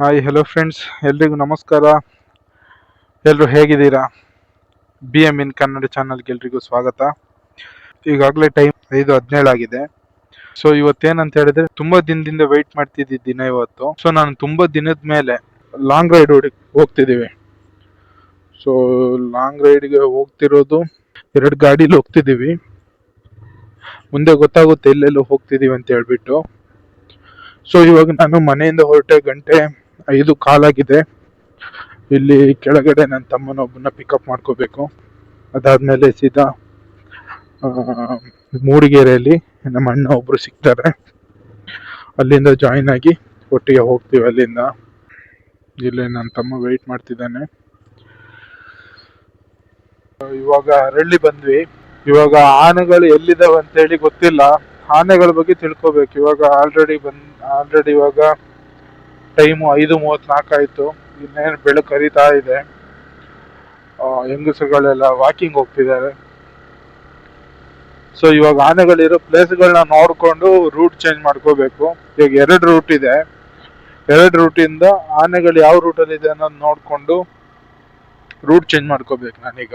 Hi hello friends ಎಲ್ರಿಗೂ ನಮಸ್ಕಾರ. ಎಲ್ಲರೂ ಹೇಗಿದ್ದೀರಾ? ಬಿ ಎಂ ಇನ್ ಕನ್ನಡ ಚಾನಲ್ಗೆ ಎಲ್ರಿಗೂ ಸ್ವಾಗತ. ಈಗಾಗಲೇ ಟೈಮ್ ಐದು ಹದಿನೇಳು ಆಗಿದೆ. ಸೊ ಇವತ್ತೇನಂತ ಹೇಳಿದ್ರೆ, ತುಂಬಾ ದಿನದಿಂದ ವೆಯ್ಟ್ ಮಾಡ್ತಿದ್ದ ದಿನ ಇವತ್ತು. ಸೊ ನಾನು ತುಂಬಾ ದಿನದ ಮೇಲೆ ಲಾಂಗ್ ರೈಡ್ ಹೋಗ್ತಿದ್ದೀವಿ. ಸೊ ಲಾಂಗ್ ರೈಡ್ಗೆ ಹೋಗ್ತಿರೋದು ಎರಡು ಗಾಡೀಲಿ ಹೋಗ್ತಿದ್ದೀವಿ. ಮುಂದೆ ಗೊತ್ತಾಗುತ್ತೆ ಎಲ್ಲೆಲ್ಲೋ ಹೋಗ್ತಿದ್ದೀವಿ ಅಂತ ಹೇಳ್ಬಿಟ್ಟು. ಸೊ ಇವಾಗ ನಾನು ಮನೆಯಿಂದ ಹೊರಟೆ ಗಂಟೆ ಐದು ಕಾಲಾಗಿದೆ. ಇಲ್ಲಿ ಕೆಳಗಡೆ ನನ್ನ ತಮ್ಮನೊಬ್ಬನ ಪಿಕಪ್ ಮಾಡ್ಕೋಬೇಕು. ಅದಾದ್ಮೇಲೆ ಸೀದಾ ಮೂಡಿಗೆರೆಯಲ್ಲಿ ನಮ್ಮ ಅಣ್ಣ ಒಬ್ಬರು ಸಿಗ್ತಾರೆ. ಅಲ್ಲಿಂದ ಜಾಯಿನ್ ಆಗಿ ಒಟ್ಟಿಗೆ ಹೋಗ್ತೀವಿ ಅಲ್ಲಿಂದ. ಇಲ್ಲಿ ನನ್ನ ತಮ್ಮ ವೆಯ್ಟ್ ಮಾಡ್ತಿದ್ದಾನೆ. ಇವಾಗ ಅರಳ್ಳಿ ಬಂದ್ವಿ. ಇವಾಗ ಆನೆಗಳು ಎಲ್ಲಿದಾವೆ ಅಂತ ಹೇಳಿ ಗೊತ್ತಿಲ್ಲ. ಆನೆಗಳ ಬಗ್ಗೆ ತಿಳ್ಕೊಬೇಕು. ಇವಾಗ ಆಲ್ರೆಡಿ ಬಂದ್ ಆಲ್ರೆಡಿ ಇವಾಗ ಟೈಮು ಐದು ಮೂವತ್ನಾಲ್ಕು ಆಯಿತು. ಇನ್ನೇನು ಬೆಳಕು ಹರಿತಾ ಇದೆ. ಹೆಂಗಸರುಗಳೆಲ್ಲ ವಾಕಿಂಗ್ ಹೋಗ್ತಿದ್ದಾರೆ. ಸೊ ಇವಾಗ ಆನೆಗಳಿರೋ ಪ್ಲೇಸ್ಗಳನ್ನ ನೋಡಿಕೊಂಡು ರೂಟ್ ಚೇಂಜ್ ಮಾಡ್ಕೋಬೇಕು. ಇವಾಗ ಎರಡು ರೂಟ್ ಇದೆ. ಎರಡು ರೂಟಿಂದ ಆನೆಗಳು ಯಾವ ರೂಟಲ್ಲಿ ಇದೆ ಅನ್ನೋದು ನೋಡಿಕೊಂಡು ರೂಟ್ ಚೇಂಜ್ ಮಾಡ್ಕೋಬೇಕು ನಾನೀಗ.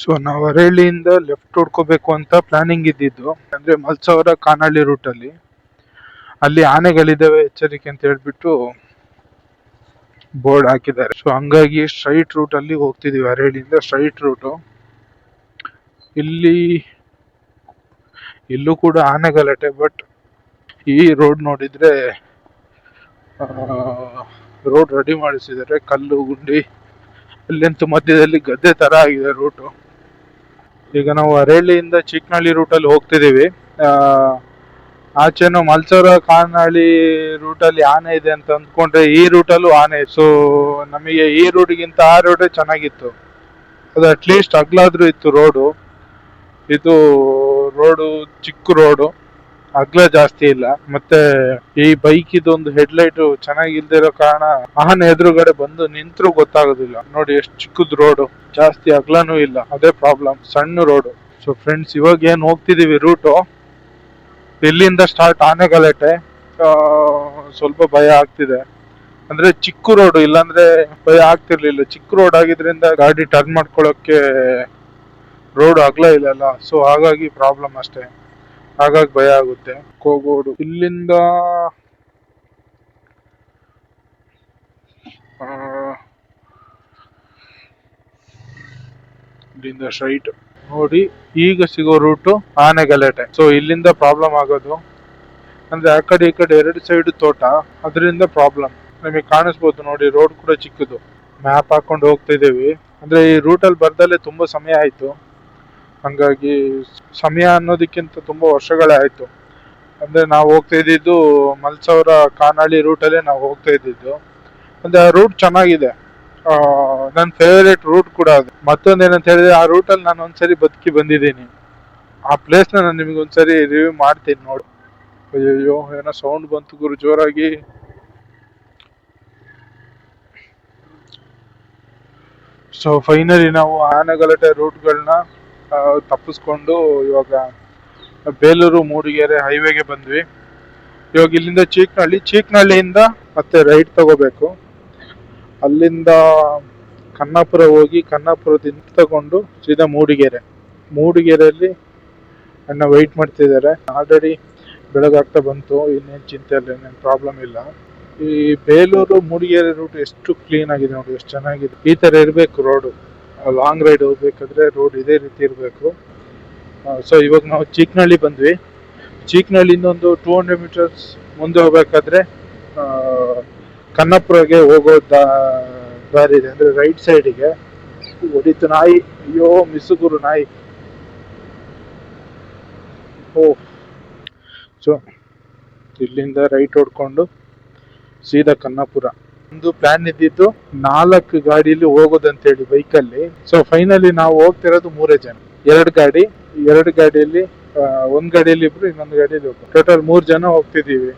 ಸೊ ನಾವು ಅರಳಿಯಿಂದ ಲೆಫ್ಟ್ ಹೊಡ್ಕೋಬೇಕು ಅಂತ ಪ್ಲಾನಿಂಗ್ ಇದ್ದಿದ್ದು. ಅಂದ್ರೆ ಮಲ್ಸವರ ಕಾನಹಳ್ಳಿ ರೂಟ್ ಅಲ್ಲಿ. ಅಲ್ಲಿ ಆನೆಗಳಿದಾವೆ ಎಚ್ಚರಿಕೆ ಅಂತ ಹೇಳ್ಬಿಟ್ಟು ಬೋರ್ಡ್ ಹಾಕಿದ್ದಾರೆ. ಸೊ ಹಂಗಾಗಿ ಸ್ಟ್ರೈಟ್ ರೂಟ್ ಅಲ್ಲಿ ಹೋಗ್ತಿದೀವಿ ಅರಳಿಯಿಂದ ಸ್ಟ್ರೈಟ್ ರೂಟು ಇಲ್ಲಿ ಇಲ್ಲೂ ಕೂಡ ಆನೆಗಲಾಟೆ ಬಟ್ ಈ ರೋಡ್ ನೋಡಿದ್ರೆ ರೋಡ್ ರೆಡಿ ಮಾಡಿಸಿದ್ದಾರೆ. ಕಲ್ಲು, ಗುಂಡಿ, ಅಲ್ಲಂತೂ ಮಧ್ಯದಲ್ಲಿ ಗದ್ದೆ ತರ ಆಗಿದೆ ರೂಟು ಈಗ ನಾವು ಅರೇಳಿಯಿಂದ ಚಿಕ್ಕನಹಳ್ಳಿ ರೂಟಲ್ಲಿ ಹೋಗ್ತಿದ್ದೀವಿ. ಆಚೆನೂ ಮಲ್ಸೂರ ಕಾನಹಳ್ಳಿ ರೂಟಲ್ಲಿ ಆನೆ ಇದೆ ಅಂತ ಅಂದ್ಕೊಂಡ್ರೆ ಈ ರೂಟಲ್ಲೂ ಆನೆ. ಸೊ ನಮಗೆ ಈ ರೂಟ್ಗಿಂತ ಆ ರೂಟ್ ಚೆನ್ನಾಗಿತ್ತು. ಅದು ಅಟ್ಲೀಸ್ಟ್ ಅಗ್ಲಾದ್ರೂ ಇತ್ತು ರೋಡು ಇದು ರೋಡು ಚಿಕ್ಕ ರೋಡು ಅಗ್ಲ ಜಾಸ್ತಿ ಇಲ್ಲ. ಮತ್ತೆ ಈ ಬೈಕ್ ಇದೊಂದು ಹೆಡ್ಲೈಟ್ ಚೆನ್ನಾಗಿಲ್ದಿರೋ ಕಾರಣ ಆನೆ ಎದುರುಗಡೆ ಬಂದು ನಿಂತರೂ ಗೊತ್ತಾಗೋದಿಲ್ಲ. ನೋಡಿ ಎಷ್ಟು ಚಿಕ್ಕದ್ ರೋಡು ಜಾಸ್ತಿ ಅಗ್ಲನೂ ಇಲ್ಲ. ಅದೇ ಪ್ರಾಬ್ಲಮ್ ಸಣ್ಣ ರೋಡು ಸೊ ಫ್ರೆಂಡ್ಸ್ ಇವಾಗ ಏನ್ ಹೋಗ್ತಿದೀವಿ ರೂಟು ಇಲ್ಲಿಂದ ಸ್ಟಾರ್ಟ್ ಆನೆಗಲಟೆ ಸ್ವಲ್ಪ ಭಯ ಆಗ್ತಿದೆ. ಅಂದ್ರೆ ಚಿಕ್ಕ ರೋಡು ಇಲ್ಲಾಂದ್ರೆ ಭಯ ಆಗ್ತಿರ್ಲಿಲ್ಲ. ಚಿಕ್ಕ ರೋಡ್ ಆಗಿದ್ರಿಂದ ಗಾಡಿ ಟರ್ನ್ ಮಾಡ್ಕೊಳಕ್ಕೆ ರೋಡ್ ಅಗ್ಲ ಇಲ್ಲಲ್ಲ. ಸೊ ಹಾಗಾಗಿ ಪ್ರಾಬ್ಲಮ್ ಅಷ್ಟೇ. ಹಾಗಾಗಿ ಭಯ ಆಗುತ್ತೆ. ಕೋಗೋಡು ಇಲ್ಲಿಂದ ಇಲ್ಲಿಂದ ಸ್ಟ್ರೈಟ್ ನೋಡಿ, ಈಗ ಸಿಗೋ ರೂಟು ಆನೆಗಲಾಟೆ ಸೊ ಇಲ್ಲಿಂದ ಪ್ರಾಬ್ಲಮ್ ಆಗೋದು. ಅಂದ್ರೆ ಆ ಕಡೆ ಈ ಕಡೆ ಎರಡು ಸೈಡ್ ತೋಟ, ಅದರಿಂದ ಪ್ರಾಬ್ಲಮ್ ನಿಮಗೆ ಕಾಣಿಸ್ಬೋದು ನೋಡಿ ರೋಡ್ ಕೂಡ ಚಿಕ್ಕದು. ಮ್ಯಾಪ್ ಹಾಕೊಂಡು ಹೋಗ್ತಾ ಇದ್ದೀವಿ. ಅಂದ್ರೆ ಈ ರೂಟಲ್ಲಿ ಬರ್ದಲ್ಲೇ ತುಂಬಾ ಸಮಯ ಆಯ್ತು. ಹಂಗಾಗಿ ಸಮಯ ಅನ್ನೋದಕ್ಕಿಂತ ತುಂಬಾ ವರ್ಷಗಳೇ ಆಯ್ತು. ಅಂದ್ರೆ ನಾವು ಹೋಗ್ತಾ ಇದ್ದಿದ್ದು ಮಲ್ಸವರ ಕಾನಾಳಿ ರೂಟಲ್ಲೇ ನಾವು ಹೋಗ್ತಾ ಇದ್ದಿದ್ದು. ಅಂದ್ರೆ ಆ ರೂಟ್ ಚೆನ್ನಾಗಿದೆ. ನನ್ನ ಫೇವರೇಟ್ ರೂಟ್ ಕೂಡ ಅದು. ಮತ್ತೊಂದು ಏನಂತ ಹೇಳಿದ್ರೆ ಆ ರೂಟಲ್ಲಿ ನಾನು ಒಂದ್ಸರಿ ಬದುಕಿ ಬಂದಿದ್ದೀನಿ. ಆ ಪ್ಲೇಸ್ನ ನಾನು ನಿಮ್ಗೆ ಒಂದ್ಸರಿ ರಿವ್ಯೂ ಮಾಡ್ತೀನಿ ನೋಡು. ಅಯ್ಯೋ ಏನೋ ಸೌಂಡ್ ಬಂತು ಗುರು, ಜೋರಾಗಿ. ಸೊ ಫೈನಲಿ ನಾವು ಆನೆಗಲಾಟೆ ರೂಟ್ಗಳನ್ನ ತಪ್ಪಿಸ್ಕೊಂಡು ಇವಾಗ ಬೇಲೂರು, ಮೂಡಿಗೆರೆ ಹೈವೇಗೆ ಬಂದ್ವಿ. ಇವಾಗ ಇಲ್ಲಿಂದ ಚೀಕ್ನಹಳ್ಳಿ ಚೀಕ್ನಹಳ್ಳಿಯಿಂದ ಮತ್ತೆ ರೈಟ್ ತಗೋಬೇಕು. ಅಲ್ಲಿಂದ ಕನ್ನಾಪುರ ಹೋಗಿ ಕನ್ನಾಪುರದಿಂದ ತಗೊಂಡು ಸೀದಾ ಮೂಡಿಗೆರೆ. ಮೂಡಿಗೆರೆಯಲ್ಲಿ ಅಣ್ಣ ವೆಯ್ಟ್ ಮಾಡ್ತಿದ್ದಾರೆ. ಆಲ್ರೆಡಿ ಬೆಳಗಾಗ್ತಾ ಬಂತು. ಇನ್ನೇನು ಚಿಂತೆ ಇಲ್ಲ, ಇನ್ನೇನು ಪ್ರಾಬ್ಲಮ್ ಇಲ್ಲ. ಈ ಬೇಲೂರು, ಮೂಡಿಗೆರೆ ರೂಟ್ ಎಷ್ಟು ಕ್ಲೀನ್ ಆಗಿದೆ ನೋಡಿ, ಎಷ್ಟು ಚೆನ್ನಾಗಿದೆ. ಈ ತರ ಇರಬೇಕು ರೋಡು ಲಾಂಗ್ ರೈಡ್ ಹೋಗ್ಬೇಕಾದ್ರೆ ರೋಡ್ ಇದೇ ರೀತಿ ಇರಬೇಕು. ಸೊ ಇವಾಗ ನಾವು ಚೀಕ್ನಳ್ಳಿ ಬಂದ್ವಿ. ಚೀಕ್ನಳ್ಳಿ ಒಂದು ಟೂ ಹಂಡ್ರೆಡ್ ಮೀಟರ್ಸ್ ಮುಂದೆ ಹೋಗ್ಬೇಕಾದ್ರೆ ಕನ್ನಪುರಗೆ ಹೋಗೋ ದಾರಿ ಇದೆ. ಅಂದ್ರೆ ರೈಟ್ ಸೈಡಿಗೆ ಹೊಡಿತು ನಾಯಿ. ಅಯ್ಯೋ, ಮಿಸುಗುರು ನಾಯಿ. ಓ. ಸೊ ಇಲ್ಲಿಂದ ರೈಟ್ ಹೊಡ್ಕೊಂಡು ಸೀದಾ ಕನ್ನಾಪುರ ಒಂದು ಪ್ಲಾನ್ ಇದ್ದಿದ್ದು ನಾಲ್ಕು ಗಾಡಿಯಲ್ಲಿ ಹೋಗೋದಂತೇಳಿ ಬೈಕಲ್ಲಿ ಸೊ ಫೈನಲಿ ನಾವು ಹೋಗ್ತಿರೋದು ಮೂರೇ ಜನ. ಎರಡು ಗಾಡಿ, ಎರಡು ಗಾಡಿಯಲ್ಲಿ ಒಂದ್ ಗಾಡಿಯಲ್ಲಿ ಇಬ್ರು, ಇನ್ನೊಂದು ಗಾಡಿಯಲ್ಲಿ ಒಬ್ರು. ಟೋಟಲ್ ಮೂರ್ ಜನ ಹೋಗ್ತಿದೀವಿ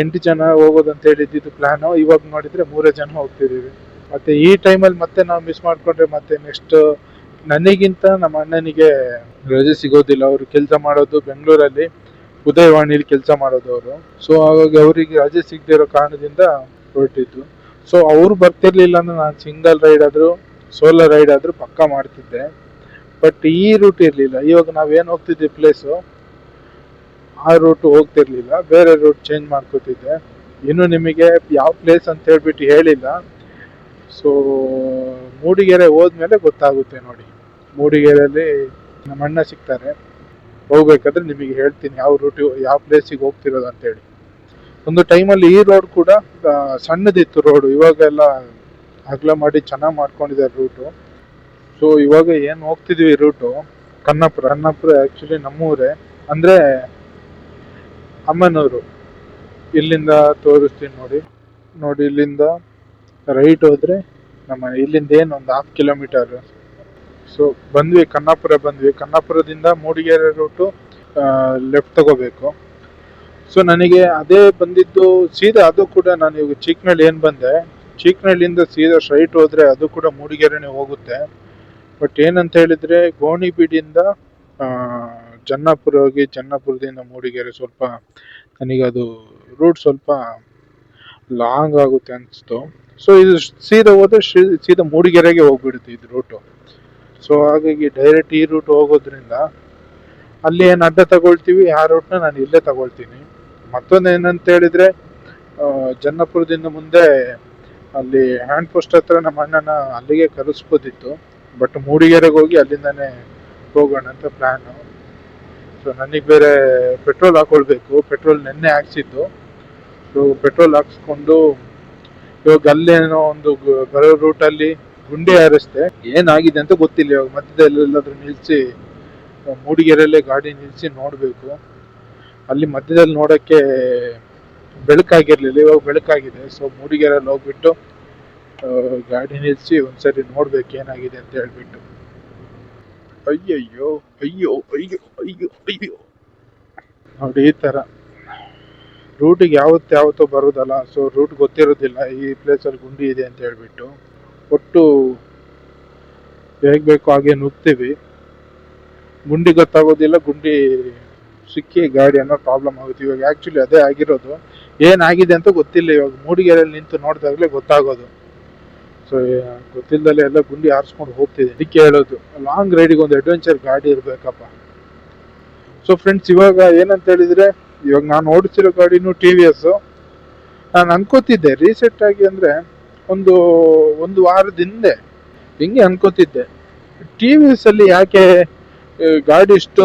ಎಂಟು ಜನ ಹೋಗೋದಂತ ಹೇಳಿದ್ದು ಪ್ಲಾನ್ ಇವಾಗ ನೋಡಿದ್ರೆ ಮೂರೇ ಜನ ಹೋಗ್ತಿದೀವಿ ಮತ್ತೆ ಈ ಟೈಮಲ್ಲಿ ಮತ್ತೆ ನಾವು ಮಿಸ್ ಮಾಡ್ಕೊಂಡ್ರೆ ಮತ್ತೆ ನೆಕ್ಸ್ಟ್ ನನಗಿಂತ ನಮ್ಮ ಅಣ್ಣನಿಗೆ ರಜೆ ಸಿಗೋದಿಲ್ಲ. ಅವರು ಕೆಲಸ ಮಾಡೋದು ಬೆಂಗಳೂರಲ್ಲಿ ಉದಯವಾಣಿಯಲ್ಲಿ ಕೆಲಸ ಮಾಡೋದು ಅವರು. ಸೊ ಹಾಗಾಗಿ ಅವರಿಗೆ ರಜೆ ಸಿಗದಿರೋ ಕಾರಣದಿಂದ ಹೊರಟಿದ್ದು. ಸೊ ಅವ್ರು ಬರ್ತಿರ್ಲಿಲ್ಲ ಅಂದ್ರೆ ನಾನು ಸಿಂಗಲ್ ರೈಡ್ ಆದರೂ ಸೋಲೋ ರೈಡ್ ಆದರೂ ಪಕ್ಕಾ ಮಾಡ್ತಿದ್ದೆ. ಬಟ್ ಈ ರೂಟ್ ಇರಲಿಲ್ಲ. ಇವಾಗ ನಾವೇನು ಹೋಗ್ತಿದ್ವಿ ಪ್ಲೇಸು ಆ ರೂಟ್ ಹೋಗ್ತಿರ್ಲಿಲ್ಲ. ಬೇರೆ ರೂಟ್ ಚೇಂಜ್ ಮಾಡ್ಕೋತಿದ್ದೆ. ಇನ್ನು ನಿಮಗೆ ಯಾವ ಪ್ಲೇಸ್ ಅಂತ ಹೇಳ್ಬಿಟ್ಟು ಹೇಳಿಲ್ಲ. ಸೊ ಮೂಡಿಗೆರೆ ಹೋದ್ಮೇಲೆ ಗೊತ್ತಾಗುತ್ತೆ ನೋಡಿ. ಮೂಡಿಗೆರೆಯಲ್ಲಿ ನಮ್ಮ ಅಣ್ಣ ಸಿಗ್ತಾರೆ. ಹೋಗ್ಬೇಕಾದ್ರೆ ನಿಮಗೆ ಹೇಳ್ತೀನಿ ಯಾವ ರೂಟ್ ಯಾವ ಪ್ಲೇಸಿಗೆ ಹೋಗ್ತಿರೋದು ಅಂತೇಳಿ. ಒಂದು ಟೈಮಲ್ಲಿ ಈ ರೋಡ್ ಕೂಡ ಸಣ್ಣದಿತ್ತು ರೋಡು ಇವಾಗೆಲ್ಲ ಅಗಲ ಮಾಡಿ ಚೆನ್ನಾಗಿ ಮಾಡ್ಕೊಂಡಿದ್ದಾರೆ ರೂಟು ಸೊ ಇವಾಗ ಏನು ಹೋಗ್ತಿದ್ವಿ ರೂಟು ಕನ್ನಪುರ. ಕನ್ನಪುರ ಆ್ಯಕ್ಚುಲಿ ನಮ್ಮೂರೇ. ಅಂದರೆ ಅಮ್ಮನೂರು. ಇಲ್ಲಿಂದ ತೋರಿಸ್ತೀನಿ ನೋಡಿ. ನೋಡಿ, ಇಲ್ಲಿಂದ ರೈಟ್ ಹೋದರೆ ನಮ್ಮ, ಇಲ್ಲಿಂದ ಏನು ಒಂದು ಹಾಫ್ ಕಿಲೋಮೀಟರ್ ಸೊ ಬಂದ್ವಿ, ಕನ್ನಾಪುರ ಬಂದ್ವಿ. ಕನ್ನಾಪುರದಿಂದ ಮೂಡಿಗೆರೆ ರೂಟು ಲೆಫ್ಟ್ ತಗೋಬೇಕು. ಸೊ ನನಗೆ ಅದೇ ಬಂದಿದ್ದು, ಸೀದಾ ಅದು ಕೂಡ ನಾನು ಇವಾಗ ಚಿಕ್ಕನಳ್ಳಿ ಏನು ಬಂದೆ ಚಿಕ್ಕನಳ್ಳಿಯಿಂದ ಸೀದಾ ಸ್ಟ್ರೈಟ್ ಹೋದರೆ ಅದು ಕೂಡ ಮೂಡಿಗೆರೆನೇ ಹೋಗುತ್ತೆ. ಬಟ್ ಏನಂತ ಹೇಳಿದ್ರೆ ಗೋಣಿಬೀಡಿಂದ ಜನ್ನಾಪುರ ಹೋಗಿ ಜನ್ನಾಪುರದಿಂದ ಮೂಡಿಗೆರೆ ಸ್ವಲ್ಪ ನನಗೆ ಅದು ರೂಟ್ ಸ್ವಲ್ಪ ಲಾಂಗ್ ಆಗುತ್ತೆ ಅನಿಸ್ತು. ಸೊ ಇದು ಸೀದಾ ಹೋದರೆ ಶ್ರೀ- ಸೀದಾ ಮೂಡಿಗೆರೆಗೆ ಹೋಗ್ಬಿಡುತ್ತೆ ಇದು ರೂಟು ಸೊ ಹಾಗಾಗಿ ಡೈರೆಕ್ಟ್ ಈ ರೂಟ್ ಹೋಗೋದ್ರಿಂದ ಅಲ್ಲಿ ಏನು ಅಡ್ಡ ತಗೊಳ್ತೀವಿ, ಆ ರೂಟ್ನ ನಾನು ಇಲ್ಲೇ ತಗೊಳ್ತೀನಿ. ಮತ್ತೊಂದು ಏನಂತ ಹೇಳಿದ್ರೆ ಜನ್ನಪುರದಿಂದ ಮುಂದೆ ಅಲ್ಲಿ ಹ್ಯಾಂಡ್ ಪೋಸ್ಟ್ ಹತ್ರ ನಮ್ಮ ಅಣ್ಣನ ಅಲ್ಲಿಗೆ ಕರೆಸ್ಬೋದಿತ್ತು. ಬಟ್ ಮೂಡಿಗೆರೆಗೆ ಹೋಗಿ ಅಲ್ಲಿಂದಾನೆ ಹೋಗೋಣ ಅಂತ ಪ್ಲ್ಯಾನು ಸೊ ನನಗೆ ಬೇರೆ ಪೆಟ್ರೋಲ್ ಹಾಕೊಳ್ಬೇಕು. ಪೆಟ್ರೋಲ್ ನೆನ್ನೆ ಹಾಕ್ಸಿದ್ದು. ಸೊ ಪೆಟ್ರೋಲ್ ಹಾಕ್ಸ್ಕೊಂಡು ಇವಾಗ ಅಲ್ಲೇನೋ ಒಂದು ಬರೋ ರೂಟಲ್ಲಿ ಗುಂಡಿ ಹಾರಿಸ್ದೆ. ಏನಾಗಿದೆ ಅಂತ ಗೊತ್ತಿಲ್ಲ. ಇವಾಗ ಮಧ್ಯದಲ್ಲಿ ಎಲ್ಲಾದ್ರೂ ನಿಲ್ಸಿ ಆ, ಮೂಡಿಗೆರೆಯಲ್ಲೇ ಗಾಡಿ ನಿಲ್ಸಿ ನೋಡಬೇಕು. ಅಲ್ಲಿ ಮಧ್ಯದಲ್ಲಿ ನೋಡೋಕ್ಕೆ ಬೆಳಕಾಗಿರ್ಲಿಲ್ಲ, ಇವಾಗ ಬೆಳಕಾಗಿದೆ. ಸೊ ಮೂಡಿಗೆರೆಯಲ್ಲಿ ಹೋಗ್ಬಿಟ್ಟು ಗಾಡಿ ನಿಲ್ಲಿಸಿ ಒಂದ್ಸರಿ ನೋಡ್ಬೇಕು ಏನಾಗಿದೆ ಅಂತ ಹೇಳ್ಬಿಟ್ಟು. ಅಯ್ಯಯ್ಯೋ, ಅಯ್ಯೋ ಅಯ್ಯೋ ಅಯ್ಯೋ ಅಯ್ಯೋ. ನೋಡಿ, ಈ ತರ ರೂಟಿಗೆ ಯಾವತ್ತು ಯಾವತ್ತೋ ಬರೋದಲ್ಲ ಸೊ ರೂಟ್ ಗೊತ್ತಿರೋದಿಲ್ಲ. ಈ ಪ್ಲೇಸಲ್ಲಿ ಗುಂಡಿ ಇದೆ ಅಂತ ಹೇಳ್ಬಿಟ್ಟು. ಒಟ್ಟು ಹೇಗ್ ಬೇಕೋ ಹಾಗೆ ನುಗ್ತೀವಿ. ಗುಂಡಿ ಗೊತ್ತಾಗೋದಿಲ್ಲ, ಗುಂಡಿ ಸಿಕ್ಕಿ ಗಾಡಿ ಅನ್ನೋ ಪ್ರಾಬ್ಲಮ್ ಆಗುತ್ತೆ. ಇವಾಗ ಆ್ಯಕ್ಚುಲಿ ಅದೇ ಆಗಿರೋದು. ಏನಾಗಿದೆ ಅಂತ ಗೊತ್ತಿಲ್ಲ. ಇವಾಗ ಮೂಡಿಗೆರೆಯಲ್ಲಿ ನಿಂತು ನೋಡಿದಾಗಲೇ ಗೊತ್ತಾಗೋದು. ಸೊ ಗೊತ್ತಿಲ್ಲದಲ್ಲೇ ಎಲ್ಲ ಗುಂಡಿ ಹಾರಿಸ್ಕೊಂಡು ಹೋಗ್ತಿದೆ. ಅದಕ್ಕೆ ಹೇಳೋದು ಲಾಂಗ್ ರೈಡಿಗೆ ಒಂದು ಅಡ್ವೆಂಚರ್ ಗಾಡಿ ಇರಬೇಕಪ್ಪ. ಸೊ ಫ್ರೆಂಡ್ಸ್ ಇವಾಗ ಏನಂತ ಹೇಳಿದರೆ, ಇವಾಗ ನಾನು ಓಡಿಸಿರೋ ಗಾಡಿನೂ ಟಿ ವಿ ಎಸ್ಸು ನಾನು ಅನ್ಕೋತಿದ್ದೆ. ರೀಸೆಂಟ್ ಆಗಿ ಅಂದ್ರೆ ಒಂದು ಒಂದು ವಾರದ ಹಿಂದೆ ಹಿಂಗೆ ಅನ್ಕೋತಿದ್ದೆ. ಟಿ ವಿ ಎಸ್ ಅಲ್ಲಿ ಯಾಕೆ ಗಾಡಿ ಇಷ್ಟು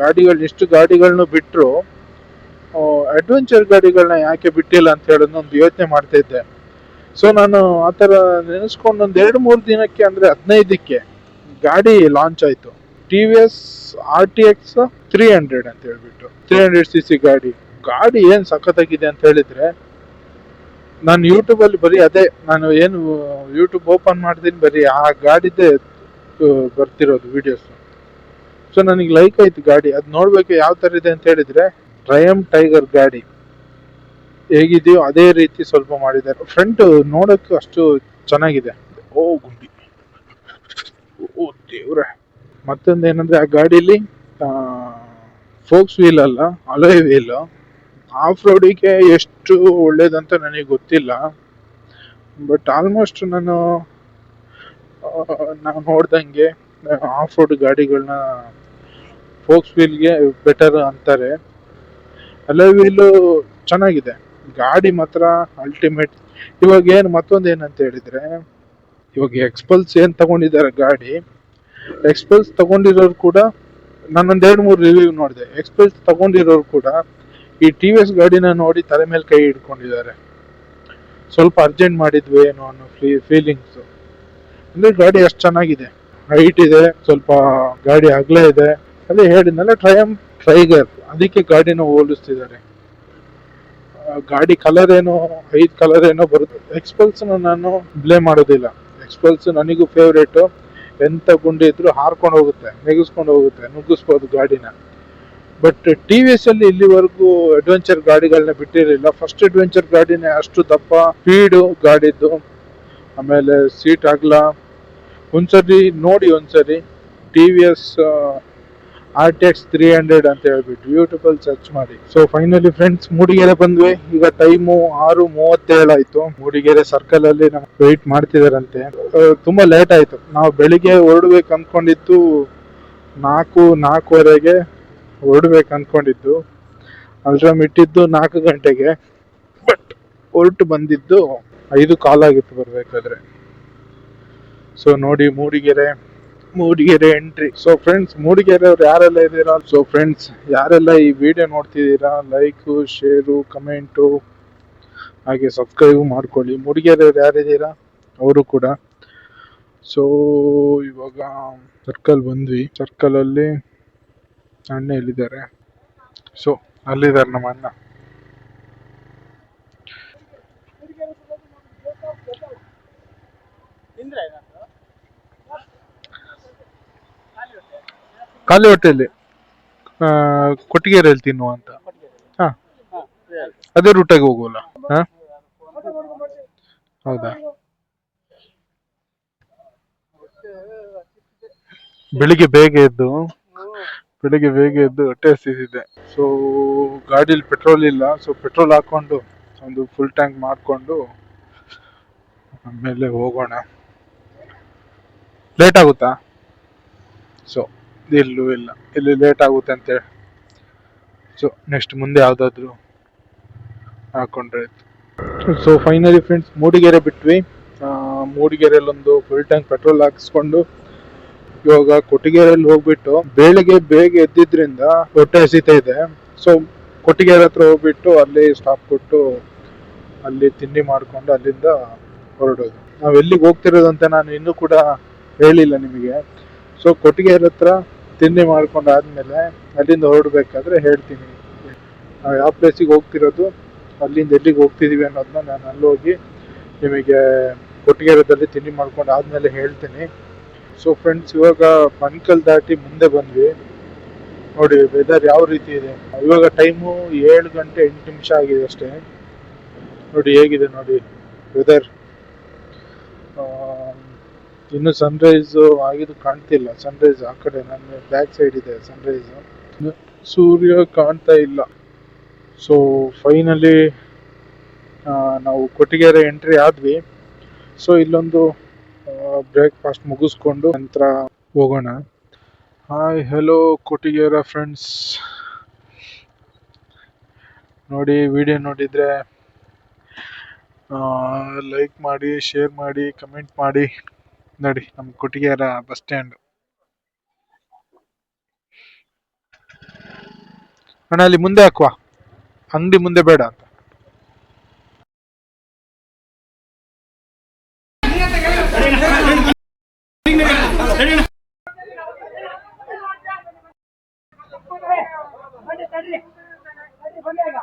ಗಾಡಿಗಳು, ಎಷ್ಟು ಗಾಡಿಗಳನ್ನೂ ಬಿಟ್ಟರು ಅಡ್ವೆಂಚರ್ ಗಾಡಿಗಳನ್ನ ಯಾಕೆ ಬಿಟ್ಟಿಲ್ಲ ಅಂತ ಹೇಳೋದು ಒಂದು ಯೋಚನೆ ಮಾಡ್ತಾ ಇದ್ದೆ. ಸೊ ನಾನು ಆ ಥರ ನೆನೆಸ್ಕೊಂಡು ಒಂದು ಎರಡು ಮೂರು ದಿನಕ್ಕೆ ಅಂದರೆ ಹದಿನೈದಕ್ಕೆ ಗಾಡಿ ಲಾಂಚ್ ಆಯಿತು. T V S R T X three hundred ಅಂತ ಹೇಳ್ಬಿಟ್ಟು. ತ್ರೀ ಹಂಡ್ರೆಡ್ ಸಿ ಸಿ ಗಾಡಿ. ಗಾಡಿ ಏನು ಸಖತ್ತಾಗಿದೆ ಅಂತ ಹೇಳಿದ್ರೆ, ನಾನು ಯೂಟ್ಯೂಬಲ್ಲಿ ಬರೀ ಅದೇ, ನಾನು ಏನು ಯೂಟ್ಯೂಬ್ ಓಪನ್ ಮಾಡ್ತೀನಿ, ಬರೀ ಆ ಗಾಡಿದ್ದೇ ಬರ್ತಿರೋದು ವಿಡಿಯೋಸ್ ಸೊ ನನಗೆ ಲೈಕ್ ಆಯ್ತು ಗಾಡಿ. ಅದು ನೋಡಬೇಕು ಯಾವ ಥರ ಇದೆ ಅಂತ ಹೇಳಿದ್ರೆ ಟ್ರಯಮ್ ಟೈಗರ್ ಗಾಡಿ. ಹೇಗಿದೆಯೋ ಅದೇ ರೀತಿ ಸ್ವಲ್ಪ ಮಾಡಿದ್ದಾರೆ. ಫ್ರಂಟ್ ನೋಡೋಕ್ಕೆ ಅಷ್ಟು ಚೆನ್ನಾಗಿದೆ. ಓ ಗುಂಡಿ. ಓ ದೇವ್ರೆ. ಮತ್ತೊಂದು ಏನಂದ್ರೆ ಆ ಗಾಡೀಲಿ ಫೋಕ್ಸ್ ವೀಲ್ ಅಲ್ಲ ಅಲೋಯ್ ವೀಲ್ ಆಫ್ ರೋಡಿಗೆ ಎಷ್ಟು ಒಳ್ಳೇದಂತ ನನಗೆ ಗೊತ್ತಿಲ್ಲ. ಬಟ್ ಆಲ್ಮೋಸ್ಟ್ ನಾನು ನಾನು ನಾವು ನೋಡ್ದಂಗೆ ಆಫ್ ರೋಡ್ ಗಾಡಿಗಳನ್ನ ಫೋಕ್ಸ್ ವೀಲ್ಗೆ ಬೆಟರ್ ಅಂತಾರೆ. ಅಲೋಯ್ ವೀಲು ಚೆನ್ನಾಗಿದೆ. ಗಾಡಿ ಮಾತ್ರ ಅಲ್ಟಿಮೇಟ್ ಇವಾಗ ಏನು ಮತ್ತೊಂದು ಏನಂತ ಹೇಳಿದ್ರೆ, ಇವಾಗ ಎಕ್ಸ್ಪಲ್ಸ್ ಏನು ತಗೊಂಡಿದ್ದಾರೆ ಗಾಡಿ ಎಕ್ಸ್ಪಲ್ಸ್ ತಗೊಂಡಿರೋರು ಕೂಡ ನಾನೊಂದು ಎರಡು ಮೂರು ರಿವ್ಯೂ ನೋಡಿದೆ. ಎಕ್ಸ್ಪಲ್ಸ್ ತಗೊಂಡಿರೋರು ಕೂಡ ಈ ಟಿ ವಿ ಎಸ್ ಗಾಡಿನ ನೋಡಿ ತಲೆ ಮೇಲೆ ಕೈ ಹಿಡ್ಕೊಂಡಿದ್ದಾರೆ. ಸ್ವಲ್ಪ ಅರ್ಜೆಂಟ್ ಮಾಡಿದ್ವಿ ಏನೋ ಅನ್ನೋ ಫ್ರೀ ಫೀಲಿಂಗ್ಸ್ ಅಂದ್ರೆ ಗಾಡಿ ಅಷ್ಟು ಚೆನ್ನಾಗಿದೆ. ಹೈಟ್ ಇದೆ, ಸ್ವಲ್ಪ ಗಾಡಿ ಅಗಲ ಇದೆ. ಅದೇ ಹೇಳಿದ್ನಲ್ಲ ಟ್ರಯಮ್ ಟ್ರೈಗರ್ ಅದಕ್ಕೆ ಗಾಡಿನ ಹೋಲಿಸ್ತಿದ್ದಾರೆ. ಗಾಡಿ ಕಲರ್ ಏನೋ ಐದು ಕಲರ್ ಏನೋ ಬರುತ್ತೆ ಎಕ್ಸ್ಪಲ್ಸ್ ನಾನು ಬ್ಲೇಮ್ ಮಾಡೋದಿಲ್ಲ. ಎಕ್ಸ್ಪಲ್ಸ್ ನನಗೂ ಫೇವ್ರೇಟು ಎಂತ ಗುಂಡಿ ಇದ್ದರೂ ಹಾರ್ಕೊಂಡು ಹೋಗುತ್ತೆ, ನೆಗಿಸ್ಕೊಂಡು ಹೋಗುತ್ತೆ, ನುಗ್ಗಿಸ್ಬೋದು ಗಾಡಿನ. ಬಟ್ ಟಿ ವಿ ಎಸ್ ಅಲ್ಲಿ ಇಲ್ಲಿವರೆಗೂ ಅಡ್ವೆಂಚರ್ ಗಾಡಿಗಳನ್ನ ಬಿಟ್ಟಿರಲಿಲ್ಲ. ಫಸ್ಟ್ ಅಡ್ವೆಂಚರ್ ಗಾಡಿನೇ ಅಷ್ಟು ದಪ್ಪ ಸ್ಪೀಡು ಗಾಡಿದ್ದು. ಆಮೇಲೆ ಸೀಟ್ ಆಗಲ್ಲ ಒಂದ್ಸರಿ ನೋಡಿ ಒಂದ್ಸರಿ T V S R T X three hundred ಅಂತ ಹೇಳ್ಬಿಟ್ಟು ಯೂಟ್ಯೂಬಲ್ಲಿ ಸರ್ಚ್ ಮಾಡಿ. ಸೊ ಫೈನಲಿ ಫ್ರೆಂಡ್ಸ್ ಮೂಡಿಗೆರೆ ಬಂದ್ವಿ. ಈಗ ಟೈಮು ಆರು ಮೂವತ್ತೇಳು ಆಯ್ತು. ಮೂಡಿಗೆರೆ ಸರ್ಕಲ್ ಅಲ್ಲಿ ನಮ್ಗೆ ವೆಯ್ಟ್ ಮಾಡ್ತಿದಾರಂತೆ. ತುಂಬಾ ಲೇಟ್ ಆಯ್ತು. ನಾವು ಬೆಳಿಗ್ಗೆ ಹೊರಡ್ಬೇಕು ಅನ್ಕೊಂಡಿದ್ದು ನಾಲ್ಕು, ನಾಲ್ಕುವರೆಗೆ ಹೊರಡ್ಬೇಕು ಅನ್ಕೊಂಡಿದ್ದು. ಅಲ್ಟ್ರಾಮ್ ಇಟ್ಟಿದ್ದು ನಾಲ್ಕು ಗಂಟೆಗೆ. ಬಟ್ ಹೊರಟು ಬಂದಿದ್ದು ಐದು ಕಾಲಾಗಿತ್ತು ಬರ್ಬೇಕಾದ್ರೆ. ಸೊ ನೋಡಿ Mudigere. Mudigere entry so friends Mudigere ಅವ್ರು ಯಾರೆಲ್ಲ ಇದ್ದೀರಾ? ಸೊ ಫ್ರೆಂಡ್ಸ್ ಯಾರೆಲ್ಲ ಈ ವಿಡಿಯೋ ನೋಡ್ತಿದ್ದೀರಾ? ಲೈಕು ಶೇರು ಕಮೆಂಟು ಹಾಗೆ ಸಬ್ಸ್ಕ್ರೈಬ್ ಮಾಡ್ಕೊಳ್ಳಿ. ಮೂಡಿಗೆರೆ ಅವ್ರು ಯಾರಿದ್ದೀರಾ? ಅವರು ಕೂಡ. ಸೊ ಇವಾಗ ಸರ್ಕಲ್ ಬಂದ್ವಿ. ಸರ್ಕಲ್ ಅಲ್ಲಿ ಅಣ್ಣ ಎಲ್ಲಿದ್ದಾರೆ ಸೊ ಅಲ್ಲಿದ್ದಾರೆ ನಮ್ಮ ಅಣ್ಣ. ಖಾಲಿ ಹೊಟ್ಟೆಯಲ್ಲಿ ಕೊಟ್ಟಿಗೆರೆಯಲ್ಲಿ ತಿನ್ನುವ ಅಂತ. ಹಾ. ಅದೇ ರೂಟಾಗಿ ಹೋಗುವಲ್ಲ? ಹಾ? ಹೌದಾ? ಬೆಳಿಗ್ಗೆ ಬೇಗ ಎದ್ದು, ಬೆಳಿಗ್ಗೆ ಬೇಗ ಎದ್ದು ಹೊಟ್ಟೆ ಹಸಿದಿದೆ ಸೊ ಗಾಡಿಲಿ ಪೆಟ್ರೋಲ್ ಇಲ್ಲ. ಸೊ ಪೆಟ್ರೋಲ್ ಹಾಕೊಂಡು ಒಂದು ಫುಲ್ ಟ್ಯಾಂಕ್ ಮಾಡಿಕೊಂಡು ಆಮೇಲೆ ಹೋಗೋಣ. ಲೇಟ್ ಆಗುತ್ತಾ? ಸೊ ಎಲ್ಲೂ ಇಲ್ಲ. ಇಲ್ಲಿ ಲೇಟ್ ಆಗುತ್ತೆ ಅಂತೇಳಿ. ಸೊ ನೆಕ್ಸ್ಟ್ ಮುಂದೆ ಯಾವುದಾದ್ರೂ ಹಾಕೊಂಡ್ರೆ ಆಯ್ತು. ಸೊ ಫೈನಲಿ ಫ್ರೆಂಡ್ಸ್ ಮೂಡಿಗೆರೆ ಬಿಟ್ವಿ. ಮೂಡಿಗೆರೆಯಲ್ಲೊಂದು ಫುಲ್ ಟ್ಯಾಂಕ್ ಪೆಟ್ರೋಲ್ ಹಾಕಿಸ್ಕೊಂಡು ಇವಾಗ ಕೊಟ್ಟಿಗೆರೆಯಲ್ಲಿ ಹೋಗ್ಬಿಟ್ಟು ಬೆಳಿಗ್ಗೆ ಬೇಗ ಎದ್ದಿದ್ರಿಂದ ಹೊಟ್ಟೆ ಹಸಿತಾ ಇದೆ. ಸೊ ಕೊಟ್ಟಿಗೆರೆ ಹತ್ರ ಹೋಗ್ಬಿಟ್ಟು ಅಲ್ಲಿ ಸ್ಟಾಪ್ ಕೊಟ್ಟು ಅಲ್ಲಿ ತಿಂಡಿ ಮಾಡಿಕೊಂಡು ಅಲ್ಲಿಂದ ಹೊರಡೋದು. ನಾವು ಎಲ್ಲಿಗೆ ಹೋಗ್ತಿರೋದಂತ ನಾನು ಇನ್ನೂ ಕೂಡ ಹೇಳಿಲ್ಲ ನಿಮಗೆ. ಸೊ ಕೊಟ್ಟಿಗೆ ಹತ್ರ ತಿಂಡಿ ಮಾಡ್ಕೊಂಡು ಆದ್ಮೇಲೆ ಅಲ್ಲಿಂದ ಹೊರಡ್ಬೇಕಾದ್ರೆ ಹೇಳ್ತೀನಿ. ನಾವು ಯಾವ ಪ್ಲೇಸಿಗೆ ಹೋಗ್ತಿರೋದು, ಅಲ್ಲಿಂದ ಎಲ್ಲಿಗೆ ಹೋಗ್ತಿದೀವಿ ಅನ್ನೋದನ್ನ ನಾನು ಅಲ್ಲಿ ಹೋಗಿ ನಿಮಗೆ ಕೊಟ್ಟಿಗೆರದಲ್ಲಿ ತಿಂಡಿ ಮಾಡ್ಕೊಂಡು ಆದ್ಮೇಲೆ ಹೇಳ್ತೀನಿ. ಸೊ ಫ್ರೆಂಡ್ಸ್ ಇವಾಗ ಪಂಕಲ್ ದಾಟಿ ಮುಂದೆ ಬಂದ್ವಿ. ನೋಡಿ ವೆದರ್ ಯಾವ ರೀತಿ ಇದೆ. ಇವಾಗ ಟೈಮು ಏಳು ಗಂಟೆ ಎಂಟು ನಿಮಿಷ ಆಗಿದೆ ಅಷ್ಟೇ. ನೋಡಿ, ಹೇಗಿದೆ ನೋಡಿ ವೆದರ್ ಇನ್ನು ಸನ್ರೈಸ್ ಆಗಿದ್ದು ಕಾಣ್ತಿಲ್ಲ. ಸನ್ರೈಸ್ ಆ ಕಡೆ ನನ್ನ ಬ್ಯಾಕ್ ಸೈಡ್ ಇದೆ ಸನ್ರೈಸ್ ಸೂರ್ಯ ಕಾಣ್ತಾ ಇಲ್ಲ. ಸೊ ಫೈನಲಿ ನಾವು ಕೊಟ್ಟಿಗೆರೆ ಎಂಟ್ರಿ ಆದ್ವಿ. ಸೊ ಇಲ್ಲೊಂದು ಬ್ರೇಕ್ಫಾಸ್ಟ್ ಮುಗಿಸ್ಕೊಂಡು ನಂತರ ಹೋಗೋಣ. ಹಾಯ್ ಹಲೋ ಕೊಟ್ಟಿಗೆರ ಫ್ರೆಂಡ್ಸ್ ನೋಡಿ ವಿಡಿಯೋ ನೋಡಿದ್ರೆ ಲೈಕ್ ಮಾಡಿ ಶೇರ್ ಮಾಡಿ ಕಮೆಂಟ್ ಮಾಡಿ. ನೋಡಿ ನಮ್ಮ ಕುಟಿಗೆರ ಬಸ್ ಸ್ಟ್ಯಾಂಡ್ ಅಣ್ಣ ಅಲ್ಲಿ ಮುಂದೆ ಹಾಕುವ. ಅಂಗಡಿ ಮುಂದೆ ಬೇಡ ಅಂತ. ಬಂದಾಗ